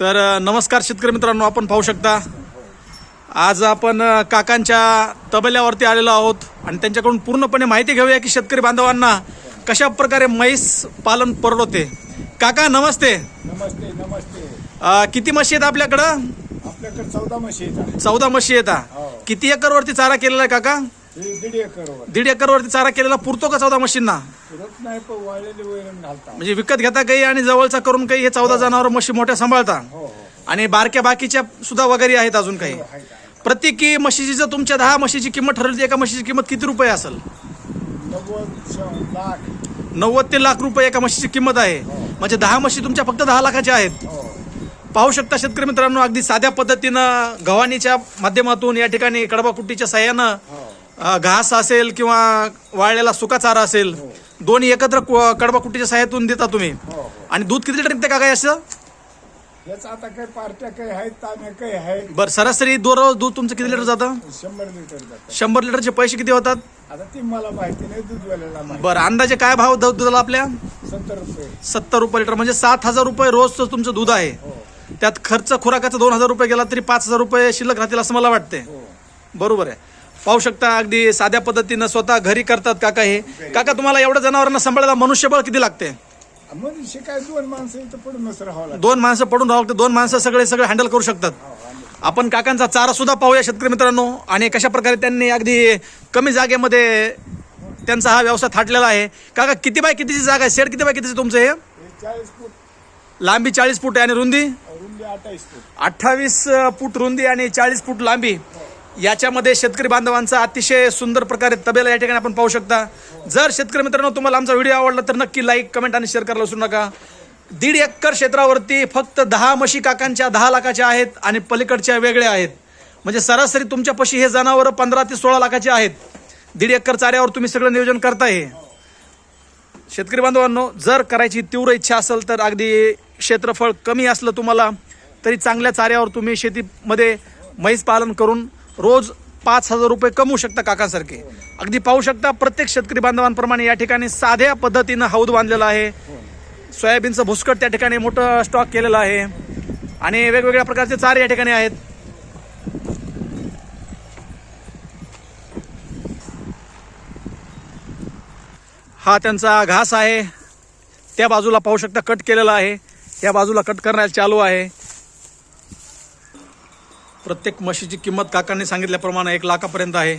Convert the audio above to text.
तर नमस्कार शेतकरी मित्रांनो आपण पाहू शकता. आज आपण काकांच्या तबेल्यावरती आलेलो आहोत आणि त्यांच्याकडून पूर्णपणे माहिती घेऊया की शेतकरी बांधवांना कशा प्रकारे म्हैस पालन परवडते. काका नमस्ते. नमस्ते नमस्ते. अ, किती म्हशी आहेत आपल्याकडं? आपल्याकडे चौदा म्हशी येतात चौदा म्हशी येतात हो. किती एकरवरती चारा केलेला आहे काका? दीड एकरवर दीड एकरवरती चारा केलेला पुरतो का चौदा म्हशींना पुरत नाही पण वाळलेली वैरण घालता म्हणजे विकत घेता काही आणि जवळचा करून काही हे चौदा जनावर म्हशी मोठ्या सांभाळता? हो हो आणि बारक्या बाकीच्या सुद्धा वगैरे आहेत अजून काही? प्रत्येकी म्हशीची जर तुमच्या दहा म्हशीची किंमत ठरवली तर एका म्हशीची किंमत किती रुपये असेल? नव्वद श- लाख. नव्वद ते लाख रुपये एका म्हशीची किंमत आहे. म्हणजे दहा म्हशी तुमच्या फक्त दहा लाखाच्या आहेत. हो. पाहू शकता शेतकरी मित्रांनो अगदी साध्या पद्धतीनं गव्हाणीच्या माध्यमातून या ठिकाणी कडबाकुट्टीच्या साह्यानं हो. अ, घास असेल किंवा वाळलेला सुका चारा असेल दोन्ही एकत्र कु- कडबाकुट्टीच्या साह्यातून देता तुम्ही. हो हो. आणि दूध किती लिटर निघते का काय असं याच आता काही पार्ट्या काही आहेत काही आहेत. बरं सरासरी दररोज दूध तुमचं किती लिटर जातं? शंभर लिटर जातात शंभर लिटरचे पैसे किती होतात? आता ती मला माहिती नाही दूधवाल्याला माहिती. बरं अंदाजे काय भाव दूध दुधाला आपल्या? सत्तर रुपये. सत्तर रुपये लिटर म्हणजे सात हजार रुपये रोजचं तुमचं दूध आहे. हो. त्यात खर्च खुराकाचा दोन हजार रुपये गेला तरी पाच हजार रुपये शिल्लक राहतील असं मला वाटते हो. बरोबर आहे. पाहू शकता अगदी साध्या पद्धतीनं स्वतः घरी करतात काका हे. काका तुम्हाला एवढ्या जनावरांना सांभाळायला मनुष्यबळ किती लागते? मनुष्य काय दोन माणसं इथं पडूनच राहावं लागतं. दोन माणसं पडून राहू लागते. दोन माणसं सगळे सगळे हँडल करू शकतात. आपण काकांचा चारा सुद्धा पाहूया शेतकरी मित्रांनो. आणि कशा प्रकारे त्यांनी अगदी कमी जागेमध्ये त्यांचा हा व्यवसाय थाटलेला आहे. काका किती बाय कितीची जागा आहे? शेड किती बाय कितीची तुमचं हे? हे चाळीस फूट. लांबी चाळीस फूट आहे आणि रुंदी? रुंदी अठ्ठावीस फूट. अठ्ठावीस फूट रुंदी आणि चाळीस फूट लांबी. याच्यामध्ये शेतकरी बांधवांचा अतिशय सुंदर प्रकारे तबेला या ठिकाणी आपण पाहू शकता. जर शेतकरी मित्रांनो तुम्हाला आमचा व्हिडिओ आवडला तर नक्की लाईक कमेंट आणि शेअर करायला विसरू नका. दीड एकर क्षेत्रावरती फक्त दहा म्हशी काकांच्या दहा लाखाच्या आहेत आणि पलीकडच्या वेगळ्या आहेत. म्हणजे सरासरी तुमच्यापाशी हे जनावरं पंधरा ते सोळा लाखाचे आहेत. दीड एकर चाऱ्यावर तुम्ही सगळं नियोजन करताय शेतकरी बांधवांनो जर करायची तीव्र इच्छा असेल तर अगदी क्षेत्रफळ कमी असलं तुम्हाला तरी चांगल्या चाऱ्यावर तुम्ही शेतीमध्ये म्हैस पालन करून रोज पाच हजार रुपये कमवू शकता काकांसारखे. अगदी पाहू शकता प्रत्येक शेतकरी बांधवांप्रमाणे या ठिकाणी साध्या पद्धतीनं हौद बांधलेला आहे. सोयाबीनचं भुसकट त्या ठिकाणी मोठं स्टॉक केलेलं आहे. आणि वेगवेगळ्या प्रकारचे चारे या ठिकाणी आहेत. हा त्यांचा घास आहे. त्या बाजूला पाहू शकता कट केलेला आहे. त्या बाजूला कट करण्यास चालू आहे. प्रत्येक म्हशीची किंमत काकांनी सांगितल्याप्रमाणे एक लाखापर्यंत आहे.